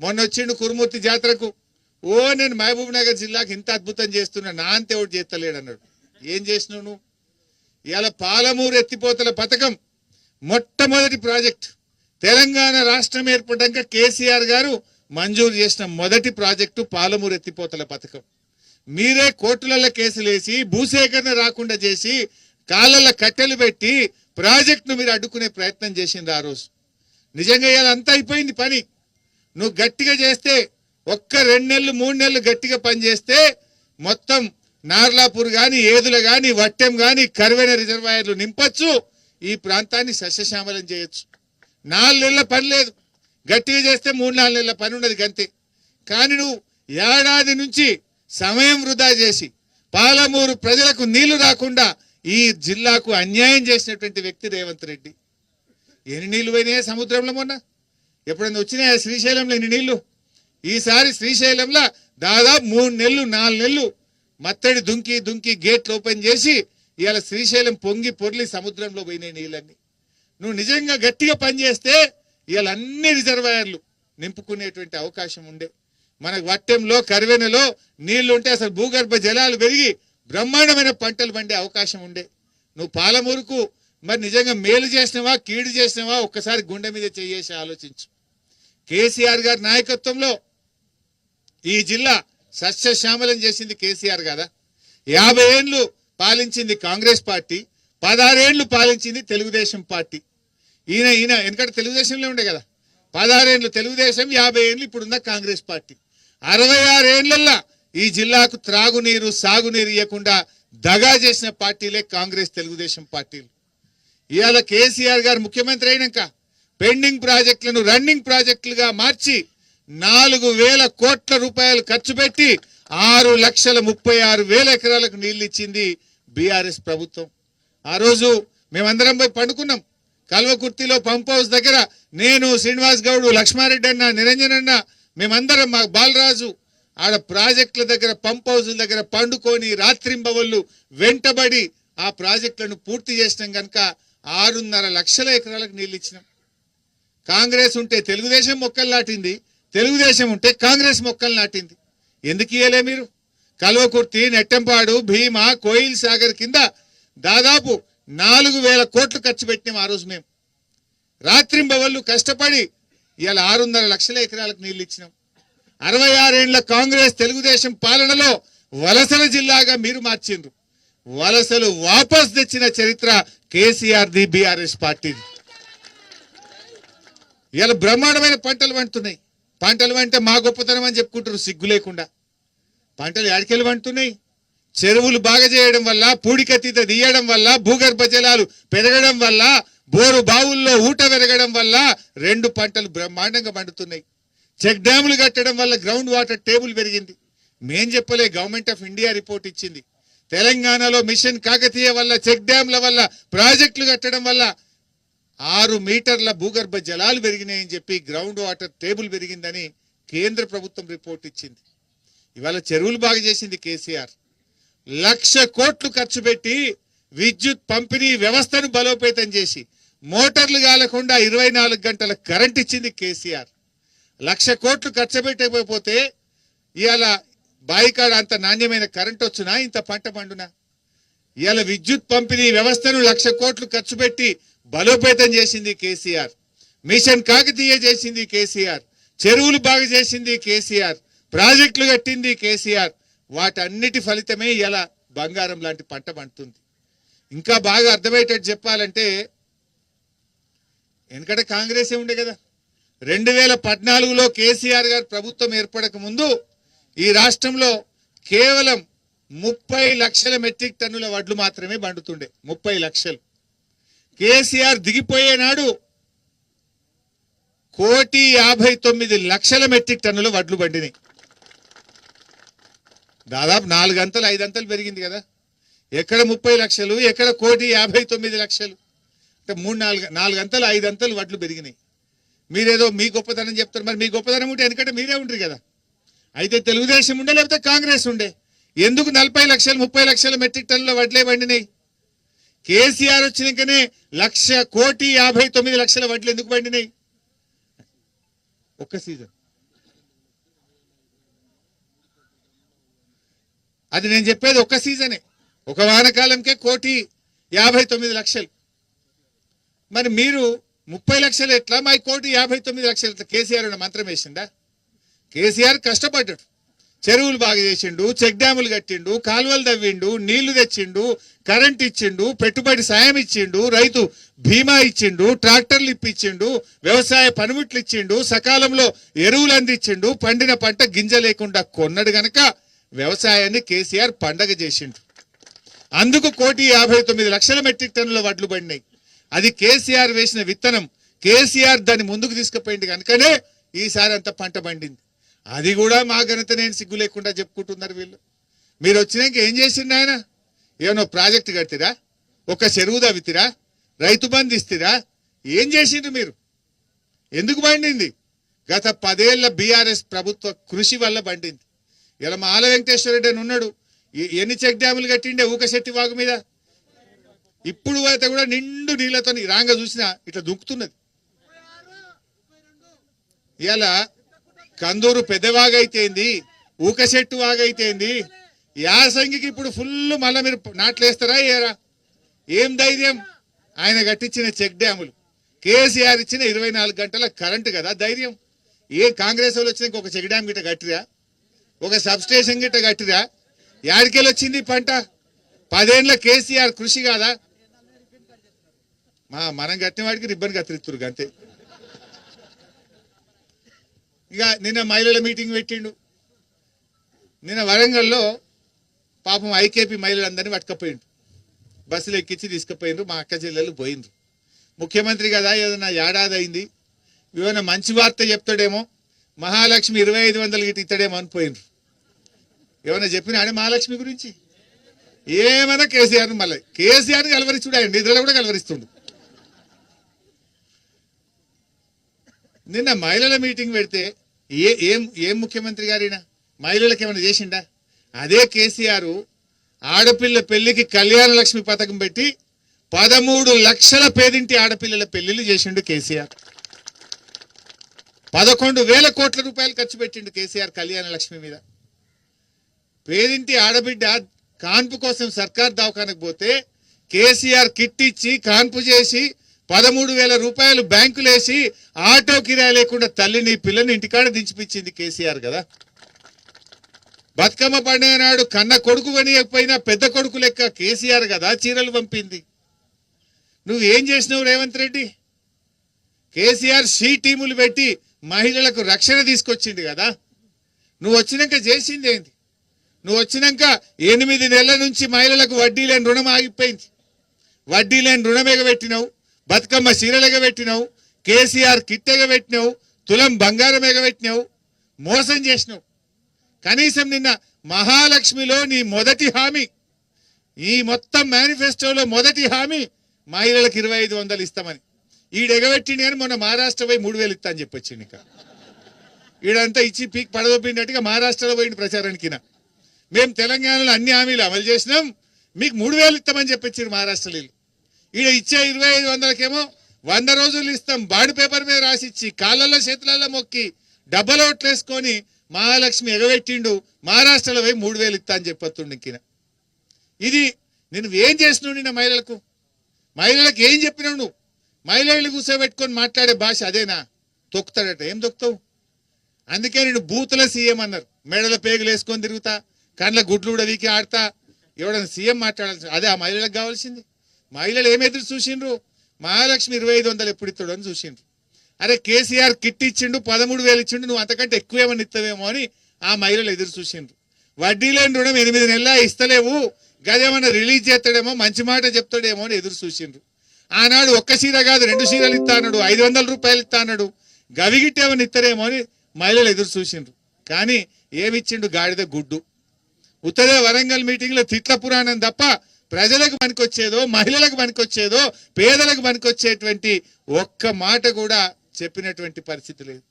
మొన్న వచ్చిండు కురుమూర్తి జాతరకు. ఓ నేను మహబూబ్ నగర్ జిల్లాకి ఇంత అద్భుతం చేస్తున్నా నా అంతే ఒకటి చేస్తలేడు అన్నాడు ఏం చేసినావు నువ్వు? ఇలా పాలమూరు ఎత్తిపోతల పథకం మొట్టమొదటి ప్రాజెక్ట్. తెలంగాణ రాష్ట్రం ఏర్పడ్డాక కేసీఆర్ గారు మంజూరు చేసిన మొదటి ప్రాజెక్టు పాలమూరు ఎత్తిపోతల పథకం. మీరే కోర్టులలో కేసులేసి భూసేకరణ రాకుండా చేసి కాళ్ళల్లో కట్టెలు పెట్టి ప్రాజెక్టును మీరు అడ్డుకునే ప్రయత్నం చేసింది ఆ రోజు. నిజంగా ఇలా అంతా అయిపోయింది పని. నువ్వు గట్టిగా చేస్తే ఒక్క రెండు నెలలు మూడు నెలలు గట్టిగా పని చేస్తే మొత్తం నార్లాపూర్ కానీ ఏదుల కానీ వట్టెం కానీ కరువైన రిజర్వాయర్లు నింపొచ్చు ఈ ప్రాంతాన్ని సస్యశ్యామలం చేయొచ్చు. నాలుగు నెలల పని లేదు. గట్టిగా చేస్తే మూడు నాలుగు నెలల పని ఉండదు గంతే. కానీ నువ్వు ఏడాది నుంచి సమయం వృధా చేసి పాలమూరు ప్రజలకు నీళ్ళు రాకుండా ఈ జిల్లాకు అన్యాయం చేసినటువంటి వ్యక్తి రేవంత్ రెడ్డి. ఎన్ని నీళ్ళు పోయినాయా సముద్రంలో మొన్న? ఎప్పుడైనా వచ్చినాయా శ్రీశైలంలో ఎన్ని నీళ్ళు? ఈసారి శ్రీశైలంలో దాదాపు మూడు నెలలు నాలుగు నెలలు మత్తడి దుంకి దుంకి గేట్లు ఓపెన్ చేసి ఇవాళ శ్రీశైలం పొంగి పొర్లి సముద్రంలో పోయినాయి నీళ్ళన్నీ. నువ్వు నిజంగా గట్టిగా పనిచేస్తే ఇవాళ అన్ని రిజర్వాయర్లు నింపుకునేటువంటి అవకాశం ఉండే. మనకు వట్టెంలో కరివెనలో నీళ్ళు ఉంటే అసలు భూగర్భ జలాలు పెరిగి బ్రహ్మాండమైన పంటలు పండే అవకాశం ఉండే. నువ్వు పాలమూరుకు మరి నిజంగా మేలు చేసినవా కీడు చేసినవా? ఒక్కసారి గుండె మీద చేసి ఆలోచించు. కేసీఆర్ గారి నాయకత్వంలో ఈ జిల్లా సస్యశ్యామలం చేసింది కేసీఆర్ కదా. యాభై ఏళ్ళు పాలించింది కాంగ్రెస్ పార్టీ పదహారేళ్ళు పాలించింది తెలుగుదేశం పార్టీ. ఈయన ఈయన ఎందుకంటే తెలుగుదేశంలో ఉండే కదా. పదహారేళ్ళు తెలుగుదేశం యాభై ఏళ్ళు ఇప్పుడున్న కాంగ్రెస్ పార్టీ. అరవై ఆరేళ్ళల్లా ఈ జిల్లాకు త్రాగునీరు సాగునీరు ఇవ్వకుండా దగా చేసిన పార్టీలే కాంగ్రెస్ తెలుగుదేశం పార్టీలు. ఇవాళ కేసీఆర్ గారు ముఖ్యమంత్రి అయినాక పెండింగ్ ప్రాజెక్టులను రన్నింగ్ ప్రాజెక్టులుగా మార్చి నాలుగు వేల కోట్ల రూపాయలు ఖర్చు పెట్టి ఆరు లక్షల ముప్పై ఆరు వేల ఎకరాలకు నీళ్ళు ఇచ్చింది బీఆర్ఎస్ ప్రభుత్వం. ఆ రోజు మేమందరం పోయి పండుకున్నాం. కల్వకుర్తిలో పంప్ హౌస్ దగ్గర నేను శ్రీనివాస్ గౌడ్ లక్ష్మారెడ్డి అన్న నిరంజన్ అన్న మేమందరం మా బాలరాజు ఆడ ప్రాజెక్టుల దగ్గర పంప్ హౌజుల దగ్గర పండుకొని రాత్రింబవళ్ళు వెంటబడి ఆ ప్రాజెక్టులను పూర్తి చేసినాం కనుక ఆరున్నర లక్షల ఎకరాలకు నీళ్ళు ఇచ్చినాం. కాంగ్రెస్ ఉంటే తెలుగుదేశం మొక్కలు నాటింది తెలుగుదేశం ఉంటే కాంగ్రెస్ మొక్కలు నాటింది. ఎందుకు ఇయ్యలే మీరు? కల్వకుర్తి నెట్టంపాడు భీమా కోయిల్ సాగర్ కింద దాదాపు నాలుగు వేల కోట్లు ఖర్చు పెట్టినాం ఆ రోజు మేము. రాత్రింబవళ్ళు కష్టపడి ఇవాళ ఆరున్నర లక్షల ఎకరాలకు నీళ్ళు ఇచ్చినాం. అరవై ఆరేండ్ల కాంగ్రెస్ తెలుగుదేశం పాలనలో వలసల జిల్లాగా మీరు మార్చిండ్రు. వలసలు వాపస్ తెచ్చిన చరిత్ర కేసీఆర్ది బీఆర్ఎస్ పార్టీది. ఇవాళ బ్రహ్మాండమైన పంటలు పండుతున్నాయి. పంటలు పంటే మా గొప్పతనం అని చెప్పుకుంటారు సిగ్గు లేకుండా. పంటలు ఎడకెళ్ళి పండుతున్నాయి. చెరువులు బాగా చేయడం వల్ల పూడికతీత తీయడం వల్ల భూగర్భ జలాలు పెరగడం వల్ల బోరు బావుల్లో ఊట పెరగడం వల్ల రెండు పంటలు బ్రహ్మాండంగా పండుతున్నాయి. చెక్ డ్యాములు కట్టడం వల్ల గ్రౌండ్ వాటర్ టేబుల్ పెరిగింది. మేం చెప్పలే గవర్నమెంట్ ఆఫ్ ఇండియా రిపోర్ట్ ఇచ్చింది. తెలంగాణలో మిషన్ కాకతీయ వల్ల చెక్ డ్యాంల వల్ల ప్రాజెక్టులు కట్టడం వల్ల ఆరు మీటర్ల భూగర్భ జలాలు పెరిగినాయని చెప్పి గ్రౌండ్ వాటర్ టేబుల్ పెరిగిందని కేంద్ర ప్రభుత్వం రిపోర్ట్ ఇచ్చింది. ఇవాళ చెరువులు బాగా చేసింది కేసీఆర్. లక్ష కోట్లు ఖర్చు పెట్టి విద్యుత్ పంపిణీ వ్యవస్థను బలోపేతం చేసి మోటార్లు కాలకుండా ఇరవై నాలుగు గంటల కరెంట్ ఇచ్చింది కేసీఆర్. లక్ష కోట్లు ఖర్చు పెట్టకపోతే ఇవాళ బాయికాడ అంత నాణ్యమైన కరెంట్ వచ్చునా? ఇంత పంట పండునా? ఇవాళ విద్యుత్ పంపిణీ వ్యవస్థను లక్ష కోట్లు ఖర్చు పెట్టి బలోపేతం చేసింది కేసీఆర్. మిషన్ కాకతీయ చేసింది కేసీఆర్. చెరువులు బాగా చేసింది కేసీఆర్. ప్రాజెక్టులు కట్టింది కేసీఆర్. వాటన్నిటి ఫలితమే ఇలా బంగారం లాంటి పంట పండుతుంది. ఇంకా బాగా అర్థమయ్యేటట్టు చెప్పాలంటే ఎందుకంటే కాంగ్రెసే ఉండే కదా. రెండు వేల పద్నాలుగులో కేసీఆర్ గారు ప్రభుత్వం ఏర్పడక ముందు ఈ రాష్ట్రంలో కేవలం ముప్పై లక్షల మెట్రిక్ టన్నుల వడ్లు మాత్రమే పండుతుండే. ముప్పై లక్షలు. కేసీఆర్ దిగిపోయేనాడు కోటి యాభై తొమ్మిది లక్షల మెట్రిక్ టన్నుల వడ్లు పండినాయి. దాదాపు నాలుగు అంతలు ఐదు అంతలు పెరిగింది కదా. ఎక్కడ ముప్పై లక్షలు ఎక్కడ కోటి యాభై తొమ్మిది లక్షలు. అంటే మూడు నాలుగు నాలుగు అంతలు ఐదు అంతలు వడ్లు పెరిగినాయి. మీరేదో మీ గొప్పతనం చెప్తారు. మరి మీ గొప్పతనం ఉంటే ఎందుకంటే మీరే ఉంటారు కదా. అయితే తెలుగుదేశం ఉండే లేకపోతే కాంగ్రెస్ ఉండే. ఎందుకు నలభై లక్షలు ముప్పై లక్షల మెట్రిక్ టన్నుల వడ్లే పండినాయి? కేసీఆర్ వచ్చినాకనే లక్ష కోటి యాభై తొమ్మిది లక్షల వడ్లు ఎందుకు పండినాయి? ఒక్క సీజన్. అది నేను చెప్పేది ఒక్క సీజనే. ఒక వానకాలంకే కోటి యాభై తొమ్మిది లక్షలు. మరి మీరు ముప్పై లక్షలు ఎట్లా? మా కోటి యాభై తొమ్మిది లక్షలు. ఎట్లా కేసీఆర్ మంత్రం వేసిండా కేసీఆర్ కష్టపడ్డాడు. చెరువులు బాగా చేసిండు చెక్ డ్యాములు కట్టిండు కాలువలు తవ్విండు నీళ్ళు తెచ్చిండు కరెంట్ ఇచ్చిండు పెట్టుబడి సాయం ఇచ్చిండు రైతు బీమా ఇచ్చిండు ట్రాక్టర్లు ఇప్పించిండు వ్యవసాయ పనిముట్లు ఇచ్చిండు సకాలంలో ఎరువులు అందించిండు పండిన పంట గింజ లేకుండా కొన్నడు గనక వ్యవసాయాన్ని కేసీఆర్ పండగ చేసిండు. అందుకు కోటి యాభై తొమ్మిది లక్షల మెట్రిక్ టన్నుల వడ్లు పడినాయి. అది కేసీఆర్ వేసిన విత్తనం. కేసీఆర్ దాన్ని ముందుకు తీసుకుపోయింది కనుకనే ఈసారి అంత పంట పండింది. అది కూడా మా ఘనత నేను సిగ్గు లేకుండా చెప్పుకుంటున్నారు వీళ్ళు. మీరు వచ్చినాక ఏం చేసిండు ఆయన? ఏమన్నా ప్రాజెక్ట్ కట్టిరా? ఒక చెరువు తవ్వితిరా? రైతు బంధు ఇస్తారా? ఏం చేసిండ్రు మీరు? ఎందుకు పండింది? గత పదేళ్ళ బీఆర్ఎస్ ప్రభుత్వ కృషి వల్ల పండింది. ఇలా మా ఆల వెంకటేశ్వర రెడ్డి అని ఉన్నాడు. ఎన్ని చెక్ డ్యాములు కట్టిండే ఊక శెట్టి వాగు మీద? ఇప్పుడు అయితే కూడా నిండు నీళ్ళతో రాంగ చూసినా ఇట్లా దుంకుతున్నది. ఇలా కందూరు పెద్దవాగైతేంది ఊక చెట్టు వాగైతేంది యాసంగికి ఇప్పుడు ఫుల్ మళ్ళీ మీరు నాట్లేస్తారా ఏరా? ఏం ధైర్యం? ఆయన కట్టించిన చెక్ డ్యాములు. కేసీఆర్ ఇచ్చిన ఇరవై నాలుగు గంటల కరెంటు కదా ధైర్యం. ఏ కాంగ్రెస్ వాళ్ళు వచ్చిన ఒక చెక్ డ్యామ్ గిట్ట కట్టిరా? ఒక సబ్ స్టేషన్ గిట్ట కట్టిరా? యాడికెళ్ళి వచ్చింది పంట? పదేండ్ల కేసీఆర్ కృషి కాదా? మా మనం కట్టిన వాడికి రిబ్బన్ కత్తిరిస్తురు అంతే ఇక నిన్న మహిళల మీటింగ్ పెట్టిండు. నిన్న వరంగల్లో పాపం ఐకేపీ మహిళలందరినీ పట్టుకపోయిండు. బస్సులు ఎక్కించి తీసుకుపోయిండ్రు మా అక్క చెల్లెలు పోయిండ్రు. ముఖ్యమంత్రి కదా ఏదైనా ఏడాది అయింది ఏమైనా మంచి వార్త చెప్తాడేమో? మహాలక్ష్మి ఇరవై ఐదు వందలు గిట్ట ఇస్తాడేమో అని పోయిండ్రు. ఏమైనా చెప్పినాడే మహాలక్ష్మి గురించి? ఏమైనా కేసీఆర్ మళ్ళీ కేసీఆర్ని కలవరిస్తుడు ఆయన. నిద్రలో కూడా కలవరిస్తుండు. నిన్న మహిళల మీటింగ్ పెడితే ఏ ఏం ఏం ముఖ్యమంత్రి గారినా? మహిళలకు ఏమైనా చేసిండా? అదే కేసీఆర్ ఆడపిల్ల పెళ్ళికి కళ్యాణ లక్ష్మి పథకం పెట్టి పదమూడు లక్షల పేదింటి ఆడపిల్లల పెళ్ళిళ్ళు చేసిండు కేసీఆర్. పదకొండు వేల కోట్ల రూపాయలు ఖర్చు పెట్టిండు కేసీఆర్ కళ్యాణ లక్ష్మి మీద. పేదింటి ఆడబిడ్డ కాన్పు కోసం సర్కార్ దవాఖానకు పోతే కేసీఆర్ కిట్ ఇచ్చి కాన్పు చేసి పదమూడు వేల రూపాయలు బ్యాంకులేసి ఆటో కిరాయి లేకుండా తల్లిని పిల్లని ఇంటికాడ దించిపించింది కేసీఆర్ కదా. బతుకమ్మ పండుగ నాడు కన్న కొడుకు కొనియకపోయినా పెద్ద కొడుకు లెక్క కేసీఆర్ కదా చీరలు పంపింది. నువ్వు ఏం చేసినావు రేవంత్ రెడ్డి? కేసీఆర్ షీ టీములు పెట్టి మహిళలకు రక్షణ తీసుకొచ్చింది కదా. నువ్వు వచ్చినాక చేసింది ఏంది? నువ్వు వచ్చినాక ఎనిమిది నెలల నుంచి మహిళలకు వడ్డీ లేని రుణం ఆగిపోయింది. వడ్డీ లేని రుణం ఎగబెట్టినావు. బతుకమ్మ చీరలు ఎగబెట్టినావు కేసీఆర్ కిట్ ఎగబెట్టినావు తులం బంగారం ఎగబెట్టినావు మోసం చేసినావు. కనీసం నిన్న మహాలక్ష్మిలో నీ మొదటి హామీ ఈ మొత్తం మేనిఫెస్టోలో మొదటి హామీ మహిళలకు ఇరవై ఐదు వందలు ఇస్తామని. ఈడు ఎగబెట్టిండు కానీ మొన్న మహారాష్ట్ర పోయి మూడు వేలు ఇస్తా అని చెప్పొచ్చింది ఇక. ఈడంతా ఇచ్చి పీక్ పడదొప్పినట్టుగా మహారాష్ట్రలో పోయిన ప్రచారానికి మేము తెలంగాణలో అన్ని హామీలు అమలు చేసినాం మీకు మూడు వేలు ఇస్తామని చెప్పొచ్చారు మహారాష్ట్రలో ఈడ ఇచ్చే ఇరవై ఐదు వందలకేమో వంద రోజులు ఇస్తాం. బాడి పేపర్ మీద రాసిచ్చి కాళ్ళల్లో చేతులలో మొక్కి డబ్బల ఓట్లేసుకొని మహాలక్ష్మి ఎగబెట్టిండు మహారాష్ట్రలో పోయి మూడు వేలు ఇస్తా అని చెప్పొస్తుండు ఇంకిన ఇది నేను ఏం చేసినావు నిన్న మహిళలకు? మహిళలకు ఏం చెప్పినావు నువ్వు? మహిళలు కూర్చోబెట్టుకొని మాట్లాడే భాష అదేనా? తొక్కుతాడట. ఏం తొక్కుతావు? అందుకే నేను బూతుల సీఎం అన్నారు. మెడల పేగులు వేసుకొని తిరుగుతా కండ్ల గుడ్లు కూడా వీకి ఆడతా. ఎవడన్నా సీఎం మాట్లాడాల్సి అదే ఆ మహిళలకు కావాల్సింది. మహిళలు ఏం ఎదురు చూసిండ్రు? మహాలక్ష్మి ఇరవై ఐదు వందలు ఎప్పుడు ఇస్తాడు అని చూసిండ్రు. అరే కేసీఆర్ కిట్ ఇచ్చిండు పదమూడు వేలు ఇచ్చిండు నువ్వు అంతకంటే ఎక్కువ ఏమన్నా ఇస్తావేమో అని ఆ మహిళలు ఎదురు చూసిండ్రు. వడ్డీ లేని రుణం ఎనిమిది నెలల ఇస్తలేవు. గదేమన్నా రిలీజ్ చేస్తాడేమో మంచి మాట చెప్తాడేమో అని ఎదురు చూసిండ్రు. ఆనాడు ఒక్క చీర కాదు రెండు చీరలు ఇస్తాడు ఐదు వందల రూపాయలు ఇస్తాడు గవిగిట్టేమని ఇస్తారేమో అని మహిళలు ఎదురు చూసిండ్రు. కానీ ఏమిచ్చిండు గాడిద గుడ్డు. ఉత్తరే వరంగల్ మీటింగ్లో తిట్ల పురాణం తప్ప ప్రజలకు పనికొచ్చేదో మహిళలకు పనికొచ్చేదో పేదలకు పనికొచ్చేటువంటి ఒక్క మాట కూడా చెప్పినటువంటి పరిస్థితి లేదు.